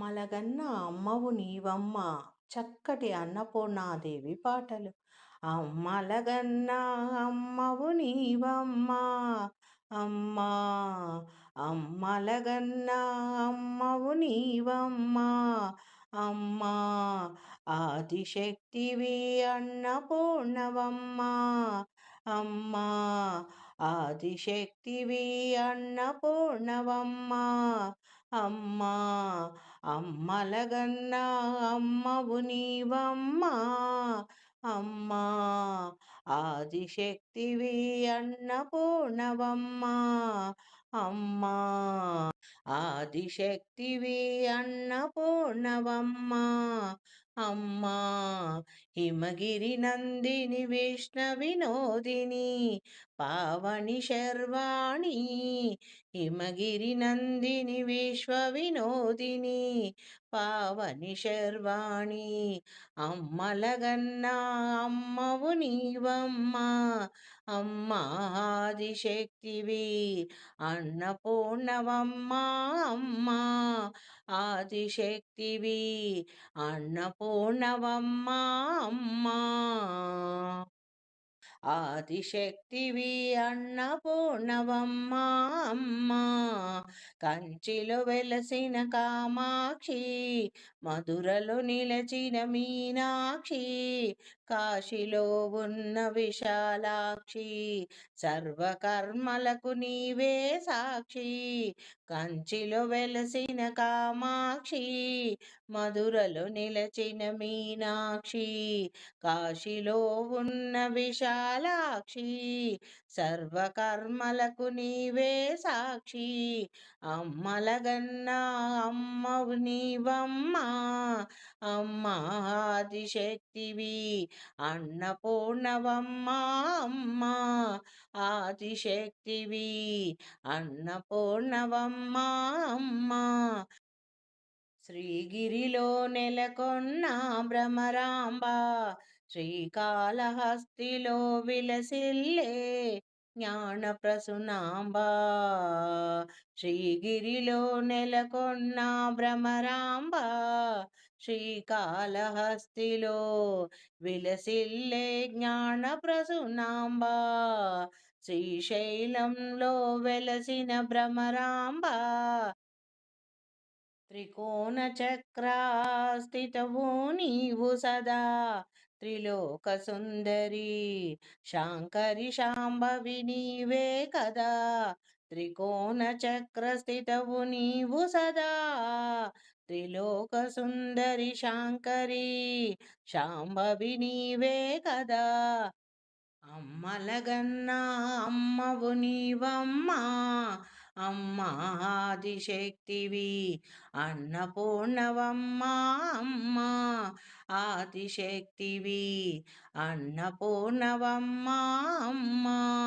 మలగన్న అమ్మవు నీవమ్మ చక్కటి అన్నపూర్ణాదేవి పాటలు. అమ్మలగన్న అమ్మవు నీవమ్మ అమ్మా అమ్మలగన్న అమ్మవు నీవమ్మ అమ్మా ఆదిశక్తివి అన్నపూర్ణవమ్మ అమ్మా ఆదిశక్తివి అన్నపూర్ణవమ్మ అమ్మా అమ్మలగన్న అమ్మవు నీవమ్మా అమ్మా ఆదిశక్తివి అన్నపూర్ణవమ్మా అమ్మా ఆదిశక్తివి అన్నపూర్ణవమ్మా అమ్మా హిమగిరి నందిని విష్ణ వినోదిని పావని శర్వాణి హిమగిరి నందిని విశ్వ వినోదిని పావని శర్వాణి అమ్మలగన్నా అమ్మవు నీవమ్మ అమ్మా ఆదిశక్తివి అన్నపూర్ణవమ్మ అమ్మా ఆదిశక్తివి అన్నపూ పూర్ణవమ్మ అమ్మా. ఆదిశక్తివి అన్నపూర్ణవమ్మ అమ్మ. కంచిలో వెలసిన కామాక్షి మధురలో నిలచిన మీనాక్షి కాశీలో ఉన్న విశాలాక్షి సర్వకర్మలకు నీవే సాక్షి. కంచిలో వెలసిన కామాక్షి మధురలో నిలచిన మీనాక్షి. కాశీలో ఉన్న విశాలాక్షి సర్వకర్మలకు నీవే సాక్షి. అమ్మలగన్న అమ్మ నీవమ్మా అమ్మా ఆదిశక్తివి అన్నపూర్ణవమ్మా అమ్మా ఆదిశక్తివి. అన్నపూర్ణవమ్మా అమ్మా శ్రీగిరిలో నెలకొన్న భ్రమరాంబ శ్రీకాళహస్తిలో విలసిల్లే జ్ఞానప్రసునాంబా. శ్రీగిరిలో నెలకొన్న భ్రమరాంబ. శ్రీకాళహస్తిలో విలసిల్లే జ్ఞానప్రసునాంబ. శ్రీశైలంలో వెలసిన భ్రమరాంబ. త్రికోణ చక్రాస్థితవు నీవు సదా. త్రిలోక సుందరి శాంకరి శాంభవి నీవే కదా త్రికోణ చక్ర స్థితవు నీవు సదా త్రిలోక సుందరి శాంకరి శాంభవి నీవే కదా. అమ్మలగన్నా అమ్మవు నీవమ్మా అమ్మాదిశక్తివి. అన్నపూర్ణవమ్మా అమ్మా ఆదిశక్తివి. అన్నపూర్ణవమ్మా అమ్మా